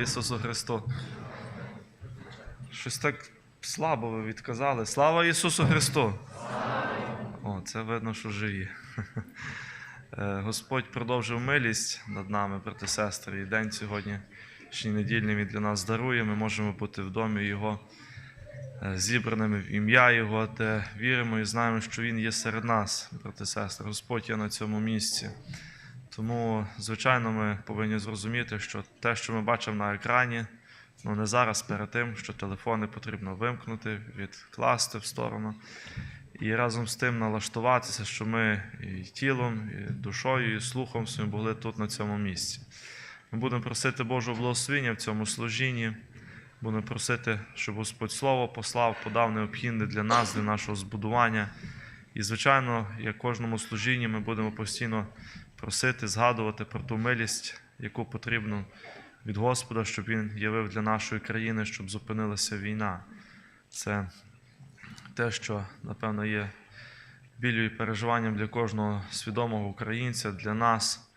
Ісусу Христу. Щось так слабо ви відказали. Слава Ісусу Христу! О, це видно, що живі. Е, Господь продовжив милість над нами, брати сестри, і день сьогоднішній недільний він для нас дарує. Ми можемо бути в домі Його е, зібраними в ім'я Його, де віримо і знаємо, що Він є серед нас, брати сестри. Господь є на цьому місці. Тому, звичайно, ми повинні зрозуміти, що те, що ми бачимо на екрані, ну не зараз перед тим, що телефони потрібно вимкнути, відкласти в сторону. І разом з тим налаштуватися, що ми і тілом, і душою, і слухом своїм були тут, на цьому місці. Ми будемо просити Божого благословення в цьому служінні. Будемо просити, щоб Господь Слово послав, подав необхідне для нас, для нашого збудування. І, звичайно, як кожному служінні ми будемо постійно просити, згадувати про ту милість, яку потрібно від Господа, щоб Він явив для нашої країни, щоб зупинилася війна. Це те, що, напевно, є білью і переживанням для кожного свідомого українця, для нас.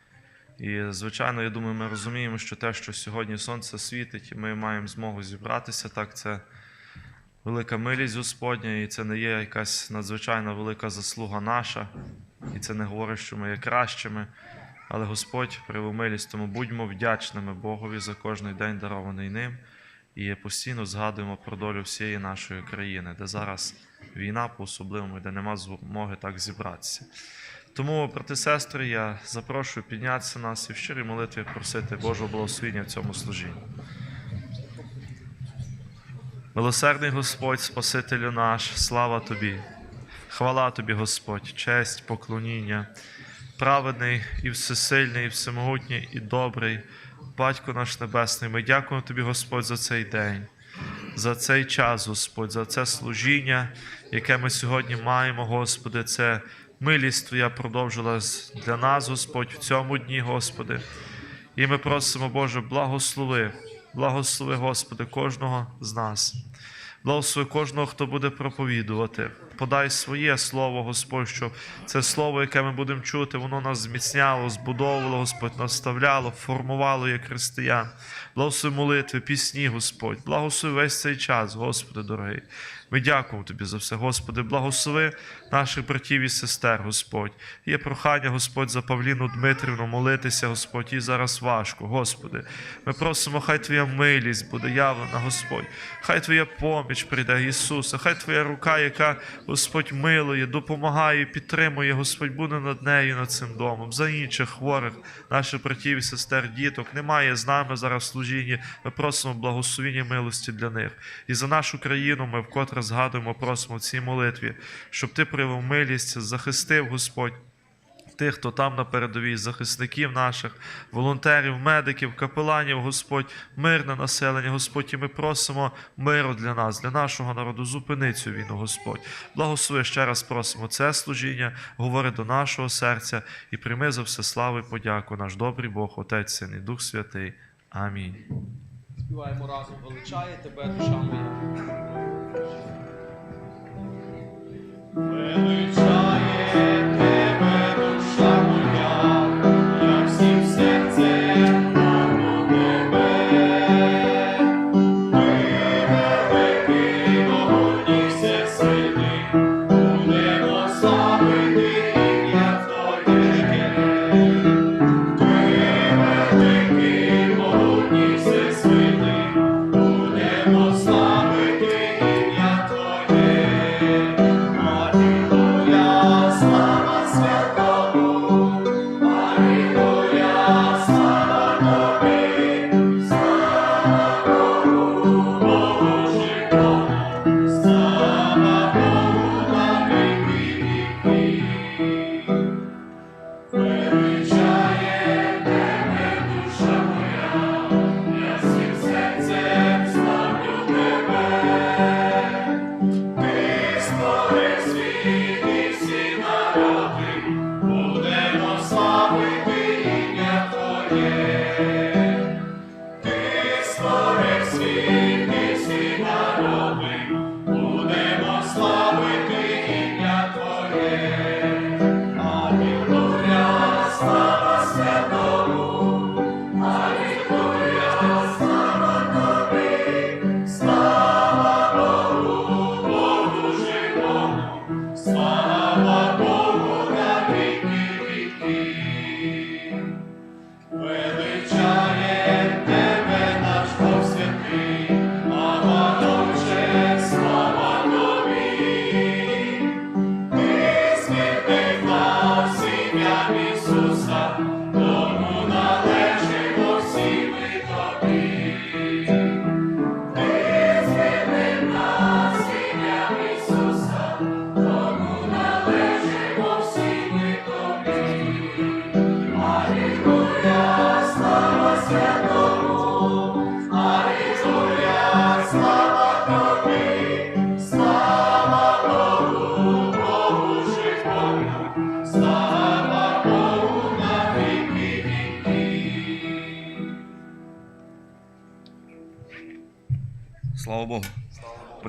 І, звичайно, я думаю, ми розуміємо, що те, що сьогодні сонце світить, і ми маємо змогу зібратися, так це велика милість Господня, і це не є якась надзвичайно велика заслуга наша, і це не говорить, що ми є кращими. Але Господь привив милість, тому будьмо вдячними Богові за кожний день, дарований ним, і постійно згадуємо про долю всієї нашої країни, де зараз війна по-особливому, де нема змоги так зібратися. Тому, брати сестри, я запрошую піднятися нас і в щирій молитві просити Божого благословення в цьому служінні. Милосердний Господь, Спасителю наш, слава Тобі, хвала Тобі, Господь, честь, поклоніння, праведний і всесильний, і всемогутній, і добрий, Батько наш Небесний, ми дякуємо Тобі, Господь, за цей день, за цей час, Господь, за це служіння, яке ми сьогодні маємо, Господи, це милість Твоя продовжилась для нас, Господь, в цьому дні, Господи. І ми просимо, Боже, благослови, благослови, Господи, кожного з нас. Благослови кожного, хто буде проповідувати. Подай своє слово, Господь, щоб це слово, яке ми будемо чути, воно нас зміцняло, збудовувало, Господь, наставляло, формувало як християн. Благослови молитви, пісні, Господь. Благослови весь цей час, Господи, дорогий. Ми дякуємо Тобі за все, Господи. Благослови наших братів і сестер, Господь. Є прохання, Господь, за Павліну Дмитрівну молитися, Господь, їй зараз важко, Господи. Ми просимо, хай Твоя милість буде явлена, Господь. Хай Твоя поміч прийде, Ісуса, хай Твоя рука, яка, Господь, милує, допомагає, підтримує, Господь, буде над нею, над цим домом. За інших хворих, наших братів і сестер, діток, немає з нами зараз служіння. Ми просимо благословення милості для них. І за нашу країну ми вкотре згадуємо, просимо в цій молитві, щоб Ти проявив милість, захистив, Господь. Тих, хто там на передовій, захисників наших, волонтерів, медиків, капеланів, Господь, мирне населення, Господь, і ми просимо миру для нас, для нашого народу. Зупини цю війну, Господь. Благослови ще раз просимо це служіння, говори до нашого серця і прийми за все славу і подяку, наш добрий Бог, Отець, Син і Дух Святий. Амінь. Співаємо разом величає тебе, душа моя. Величає тебе,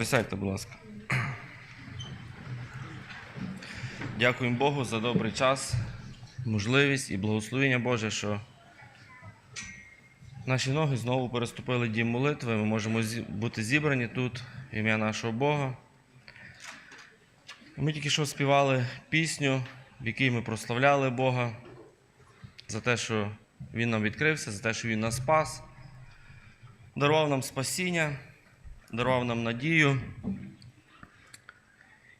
Присядьте, будь ласка. Дякуємо Богу за добрий час, можливість і благословення Боже, що наші ноги знову переступили дім молитви. Ми можемо бути зібрані тут в ім'я нашого Бога. Ми тільки що співали пісню, в якій ми прославляли Бога за те, що Він нам відкрився, за те, що Він нас спас, дарував нам спасіння дарував нам надію.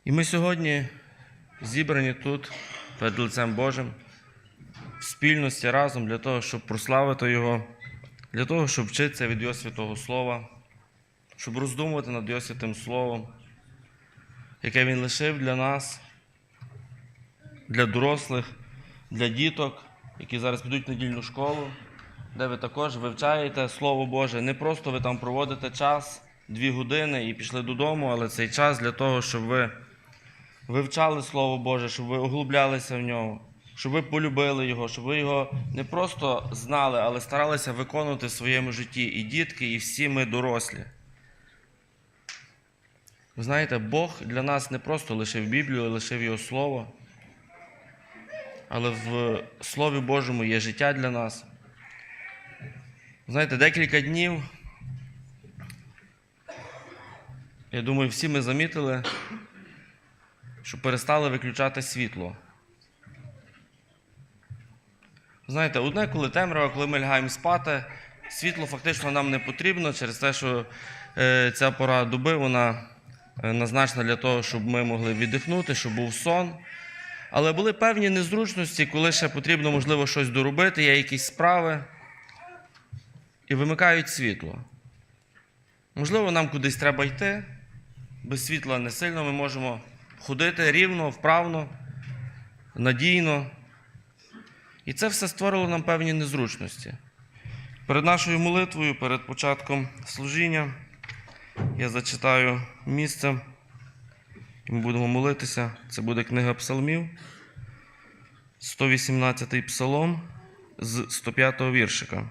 І ми сьогодні зібрані тут перед лицем Божим в спільності разом для того, щоб прославити Його, для того, щоб вчитися від Його святого Слова, щоб роздумувати над Його святим Словом, яке Він лишив для нас, для дорослих, для діток, які зараз підуть в недільну школу, де ви також вивчаєте Слово Боже. Не просто ви там проводите час, дві години і пішли додому, але цей час для того, щоб ви вивчали Слово Боже, щоб ви углублялися в нього, щоб ви полюбили його, щоб ви його не просто знали, але старалися виконувати в своєму житті і дітки, і всі ми дорослі. Ви знаєте, Бог для нас не просто лишив Біблію, лишив Його Слово, але в Слові Божому є життя для нас. Знаєте, декілька днів. Я думаю, всі ми замітили, що перестали виключати світло. Знаєте, одне, коли темрява, коли ми лягаємо спати, світло фактично нам не потрібно через те, що е, ця пора доби вона е, назначена для того, щоб ми могли віддихнути, щоб був сон. Але були певні незручності, коли ще потрібно, можливо, щось доробити, є якісь справи і вимикають світло. Можливо, нам кудись треба йти. Без світла не сильно ми можемо ходити рівно, вправно, надійно. І це все створило нам певні незручності. Перед нашою молитвою, перед початком служіння, я зачитаю місце, і ми будемо молитися. Це буде книга Псалмів, 118-й псалом з 105 віршика.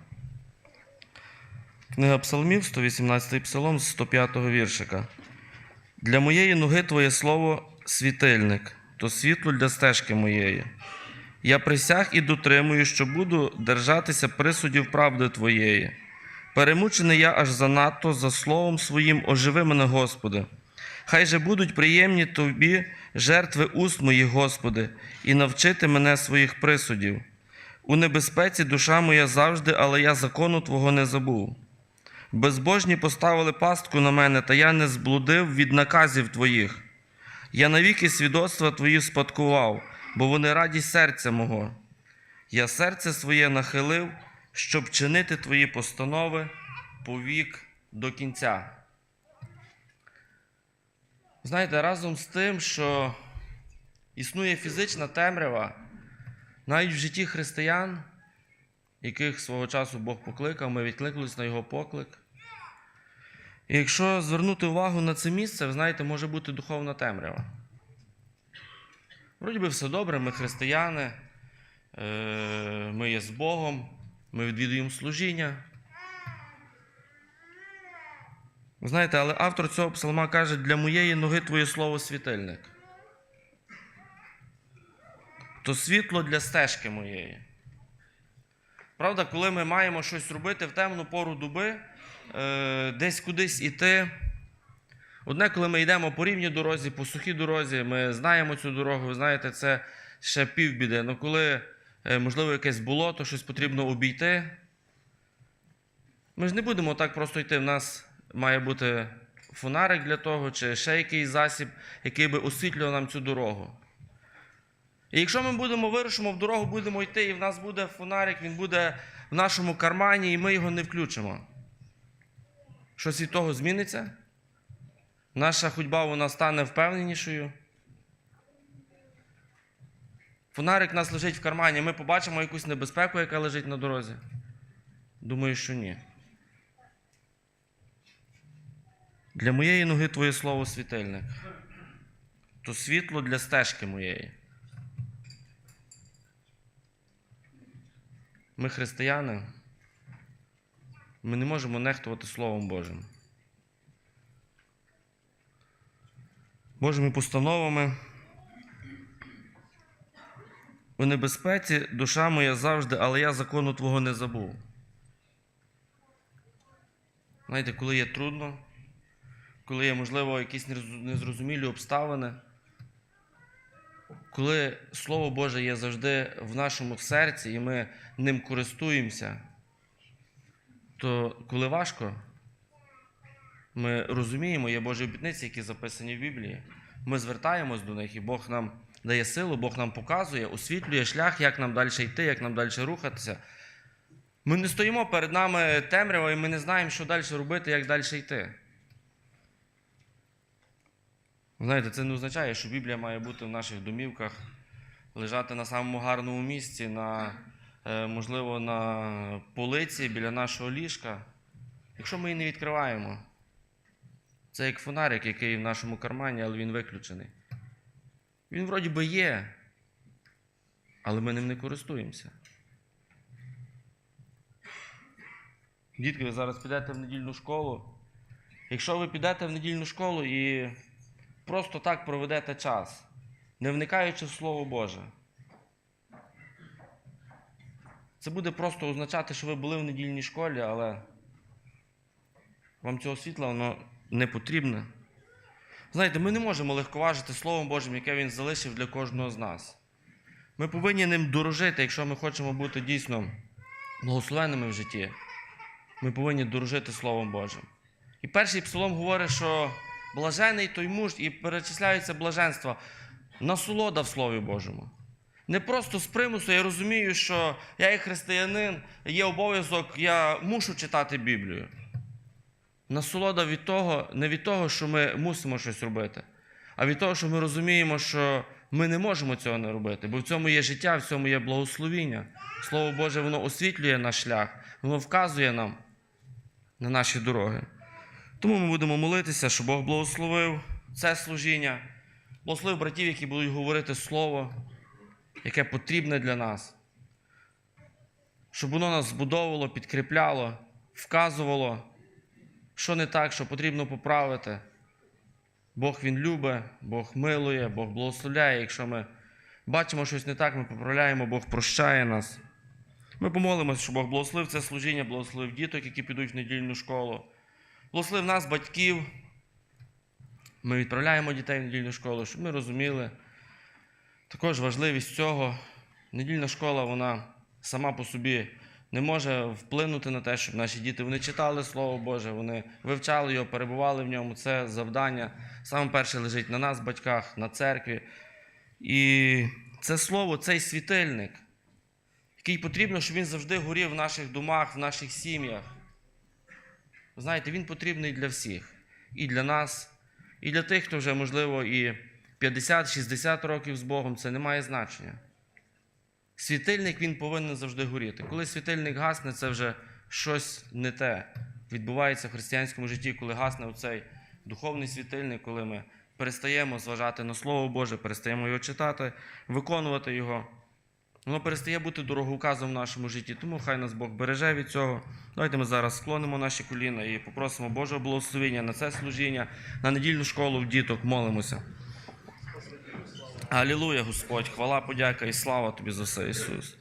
Книга Псалмів, 118 псалом з 105-го віршика. Для моєї ноги Твоє слово світильник, то світло для стежки моєї. Я присяг і дотримую, що буду держатися присудів правди Твоєї. Перемучений я аж занадто за словом своїм оживи мене, Господи. Хай же будуть приємні Тобі жертви уст моїх, Господи, і навчити мене своїх присудів. У небезпеці душа моя завжди, але я закону Твого не забув. Безбожні поставили пастку на мене, та я не зблудив від наказів твоїх. Я навіки свідоцтва твої спадкував, бо вони радість серця мого. Я серце своє нахилив, щоб чинити твої постанови повік до кінця. Знаєте, разом з тим, що існує фізична темрява, навіть в житті християн, яких свого часу Бог покликав, ми відкликнулись на його поклик. І якщо звернути увагу на це місце, ви знаєте, може бути духовна темрява. Вроді би все добре, ми християни, е, ми є з Богом, ми відвідуємо служіння. Ви знаєте, але автор цього псалма каже, для моєї ноги твоє слово світильник. То світло для стежки моєї. Правда, коли ми маємо щось робити в темну пору доби, е, десь кудись іти, Одне, коли ми йдемо по рівній дорозі, по сухій дорозі, ми знаємо цю дорогу, ви знаєте, це ще півбіди. Ну коли, е, можливо, якесь болото, щось потрібно обійти, ми ж не будемо так просто йти. В нас має бути фонарик для того, чи ще якийсь засіб, який би освітлював нам цю дорогу. І якщо ми будемо вирушимо в дорогу, будемо йти, і в нас буде фонарик, він буде в нашому кармані, і ми його не включимо. Щось від того зміниться? Наша ходьба вона стане впевненішою. Фонарик нас лежить в кармані, ми побачимо якусь небезпеку, яка лежить на дорозі. Думаю, що ні. Для моєї ноги твоє слово світильник. То світло для стежки моєї. Ми християни. Ми не можемо нехтувати Словом Божим. Божими постановами. У небезпеці душа моя завжди, але я закону Твого не забув. Знаєте, коли є трудно, коли є, можливо, якісь незрозумілі обставини, коли Слово Боже є завжди в нашому серці і ми ним користуємося, то коли важко, ми розуміємо, є Божі обітниці, які записані в Біблії. Ми звертаємось до них, і Бог нам дає силу, Бог нам показує, освітлює шлях, як нам далі йти, як нам далі рухатися. Ми не стоїмо перед нами темрява, і ми не знаємо, що далі робити, як далі йти. Знаєте, це не означає, що Біблія має бути в наших домівках, лежати на самому гарному місці, на, е, можливо, на полиці біля нашого ліжка. Якщо ми її не відкриваємо, це як фонарик, який в нашому кармані, але він виключений. Він вроді би є, але ми ним не користуємося. Дітки, ви зараз підете в недільну школу. Якщо ви підете в недільну школу і просто так проведете час, не вникаючи в Слово Боже, це буде просто означати, що ви були в недільній школі, але вам цього світла воно не потрібне. Знаєте, ми не можемо легковажити Словом Божим, яке Він залишив для кожного з нас. Ми повинні ним дорожити, якщо ми хочемо бути дійсно благословенними в житті. Ми повинні дорожити Словом Божим. І перший псалом говорить, що блажений той муж, і перечисляються блаженства, насолода в Слові Божому. Не просто з примусу, я розумію, що я як християнин, є обов'язок, я мушу читати Біблію. Насолода від того, не від того, що ми мусимо щось робити, а від того, що ми розуміємо, що ми не можемо цього не робити, бо в цьому є життя, в цьому є благословіння. Слово Боже, воно освітлює наш шлях, воно вказує нам на наші дороги. Тому ми будемо молитися, щоб Бог благословив це служіння, благословив братів, які будуть говорити Слово, яке потрібне для нас, щоб воно нас збудовувало, підкріпляло, вказувало, що не так, що потрібно поправити. Бог Він любить, Бог милує, Бог благословляє. Якщо ми бачимо щось не так, ми поправляємо, Бог прощає нас. Ми помолимося, щоб Бог благословив це служіння, благословив діток, які підуть в недільну школу. Благословив нас, батьків. Ми відправляємо дітей в недільну школу, щоб ми розуміли також важливість цього. Недільна школа, вона сама по собі не може вплинути на те, щоб наші діти вони читали Слово Боже, вони вивчали його, перебували в ньому. Це завдання. Саме перше лежить на нас, батьках, на церкві. І це слово, цей світильник, який потрібно, щоб він завжди горів в наших домах, в наших сім'ях. Знаєте, він потрібний для всіх. І для нас, і для тих, хто вже, можливо, і 50-60 років з Богом, це не має значення. Світильник він повинен завжди горіти. Коли світильник гасне, це вже щось не те. Відбувається в християнському житті, коли гасне оцей духовний світильник, коли ми перестаємо зважати на Слово Боже, перестаємо його читати, виконувати його. Воно перестає бути дороговказом в нашому житті, тому хай нас Бог береже від цього. Давайте ми зараз склонимо наші коліна і попросимо Божого благословення на це служіння, на недільну школу в діток, молимося. Алілуя, Господь, хвала, подяка і слава Тобі за все, Ісус.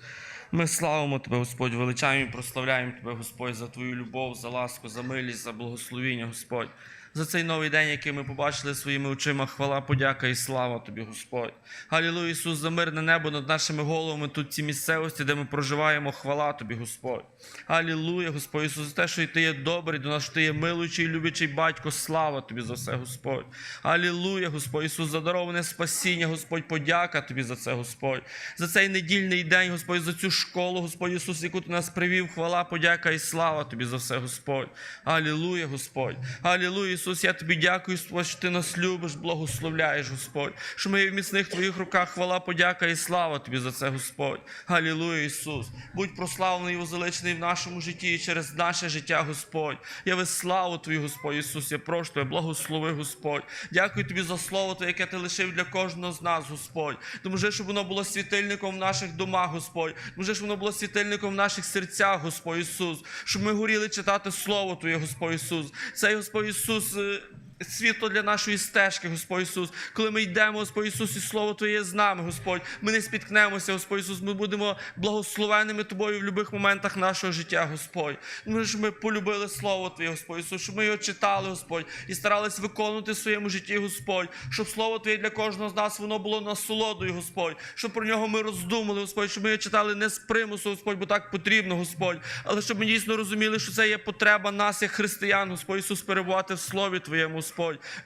Ми славимо Тебе, Господь, величаємо і прославляємо Тебе, Господь, за Твою любов, за ласку, за милість, за благословіння, Господь, за цей новий день, який ми побачили своїми очима. Хвала, подяка і слава тобі, Господь. Галілуя, Ісус, за мирне небо над нашими головами тут в цій місцевості, де ми проживаємо. Хвала тобі, Господь. Алілуя, Господь Ісус, за те, що ти є добрий до нас, що ти є милуючий, любячий батько. Слава тобі за все, Господь. Алілуя, Господь Ісус, за дароване спасіння, Господь, подяка тобі за це, Господь. За цей недільний день, Господь, за цю школу, Господь Ісус, яку ти нас привів. Хвала, подяка і слава тобі за все, Господь. Алілуя, Господь. Алілуя, Ісус, я тобі дякую, що ти нас любиш, благословляєш, Господь. Що ми є в міцних твоїх руках. Хвала, подяка і слава тобі за це, Господь. Алілуя, Ісус. Будь прославлений і возвеличений в нашому житті і через наше життя, Господь. Я ви славу Твою, Господь Ісус. Я прошу Тебе, благослови, Господь. Дякую Тобі за слово Твоє, яке ти лишив для кожного з нас, Господь. Допоможи, щоб воно було світильником в наших домах, Господь. Допоможи, щоб воно було світильником в наших серцях, Господь Ісус. Щоб ми горіли читати Слово Твоє, Господь Ісус. Цей Господь Ісус. 是 Світло для нашої стежки, Господь Ісус. Коли ми йдемо, Господь Ісус, і Слово Твоє з нами, Господь. Ми не спіткнемося, Господь Ісус. Ми будемо благословенними Тобою в будь-яких моментах нашого життя, Господь. Ми ж ми полюбили Слово Твоє, Господь Ісус, щоб ми його читали, Господь, і старались виконувати в своєму житті, Господь, щоб Слово Твоє для кожного з нас воно було насолодою, Господь, щоб про нього ми роздумали, Господь, щоб ми його читали не з примусу, Господь, бо так потрібно, Господь, але щоб ми дійсно розуміли, що це є потреба нас, як християн, Господь Ісус, перебувати в Слові Твоєму, Господь.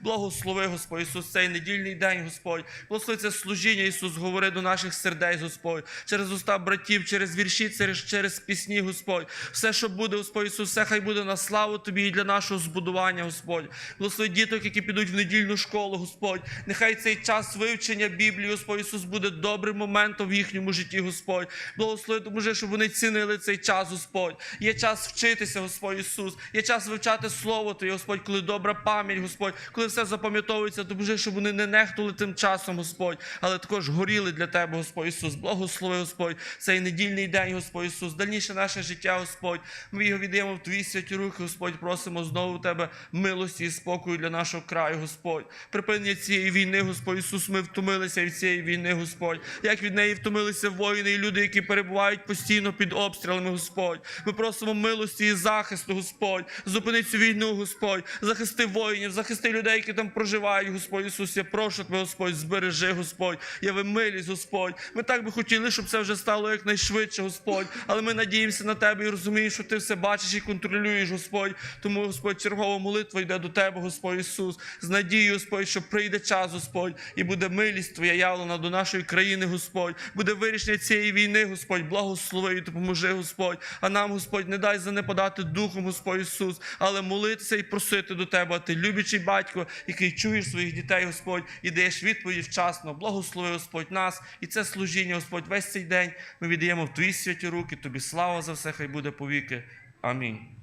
Благослови, Господь Ісус, цей недільний день, Господь. Благослови це служіння, Ісус, говори до наших сердець, Господь, через уста братів, через вірші, через, через пісні, Господь. Все, що буде, Господь Ісус, все хай буде на славу Тобі і для нашого збудування, Господь. Благослови діток, які підуть в недільну школу, Господь. Нехай цей час вивчення Біблії, Господь Ісус, буде добрим моментом в їхньому житті, Господь. Благослови, допоможи, щоб вони цінили цей час, Господь. Є час вчитися, Господь Ісус. Є час вивчати Слово Твоє, Господь, коли добра пам'ять, Господь, коли все запам'ятовується, допоможи, щоб вони не нехтували тим часом, Господь, але також горіли для Тебе, Господь Ісус. Благослови, Господь, цей недільний день, Господь Ісус. Дальніше наше життя, Господь. Ми його віддаємо в Твої святі руки, Господь. Просимо знову Тебе милості і спокою для нашого краю, Господь. Припинення цієї війни, Господь Ісус. Ми втомилися від цієї війни, Господь. Як від неї втомилися воїни і люди, які перебувають постійно під обстрілами, Господь. Ми просимо милості і захисту, Господь. Зупини цю війну, Господь. Захисти воїнів, захисти людей, які там проживають, Господь Ісус. Я прошу Тебе, Господь, збережи, Господь. Я ви милість, Господь. Ми так би хотіли, щоб це вже стало якнайшвидше, Господь. Але ми надіємося на Тебе і розуміємо, що Ти все бачиш і контролюєш, Господь. Тому, Господь, чергова молитва йде до Тебе, Господь Ісус. З надією, Господь, що прийде час, Господь, і буде милість Твоя явлена до нашої країни, Господь. Буде вирішення цієї війни, Господь. Благослови і допоможи, Господь. А нам, Господь, не дай занепадати духом, Господь Ісус, але молитися і просити до Тебе. А Ти любячий батько, який чуєш своїх дітей, Господь, і даєш відповіді вчасно. Благослови, Господь, нас. І це служіння, Господь, весь цей день ми віддаємо в Твої святі руки. Тобі слава за все, хай буде повіки. Амінь.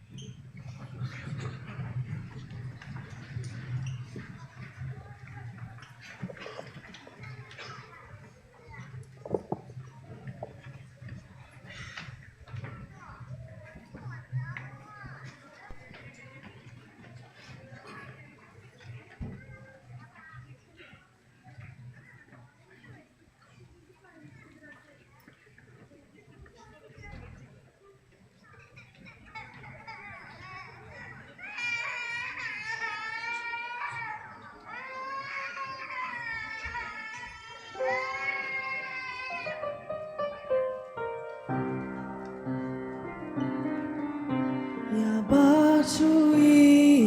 Бачу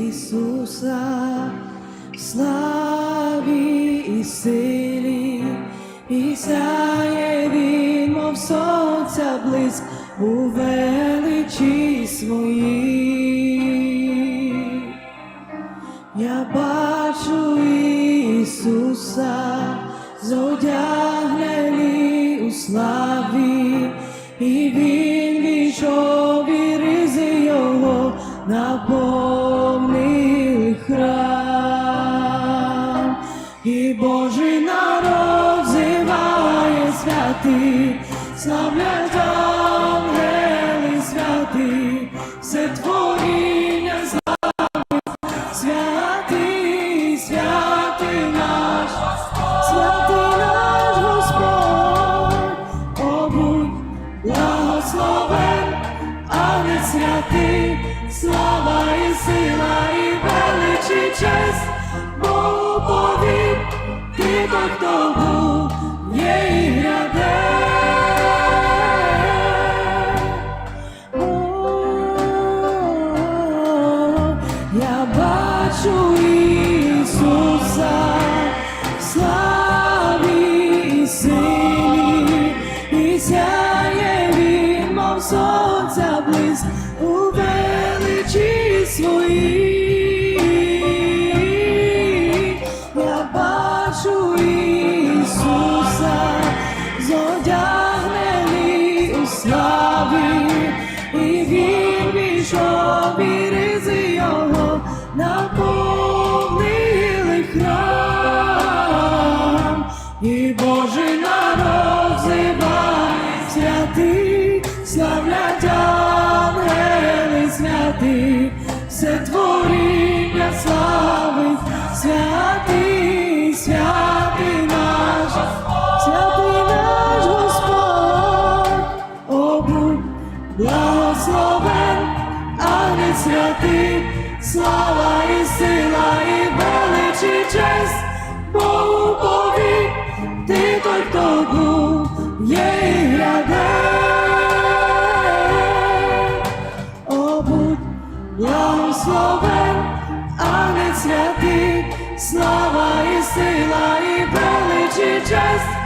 Ісуса в славі і силі, і сяє Він, мов сонця блиск у величі своїй. Я бачу Ісуса, зодягнений у славі, ти, славлять ангели святи, все творіння слави, святий, святий наш, святий наш Господь, обудь, благословен, а не святий, слава і сила, і велич, і честь, Богу повік, ти Бог того. Yeah. Війшов, і ризи його наповнили храм, і Божий народ зиває святий, славлять ангели святий, все творіння славить, святий, святий слава і сила, і велич, і честь, Богу повік, ти той, хто був, є і гряде. О, будь благословен, а не святий, слава і сила, і велич, і честь,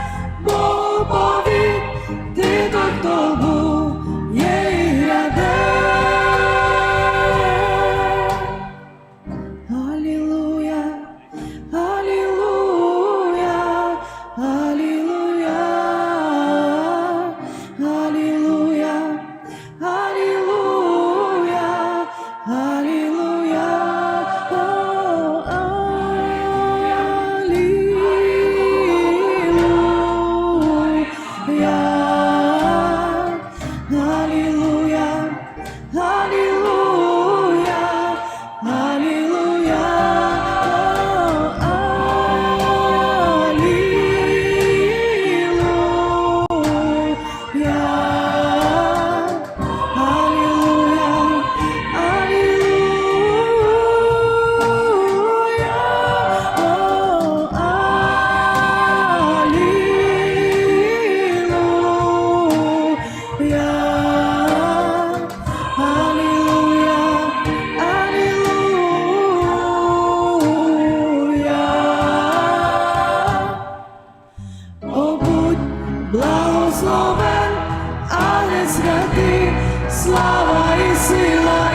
слава і сила,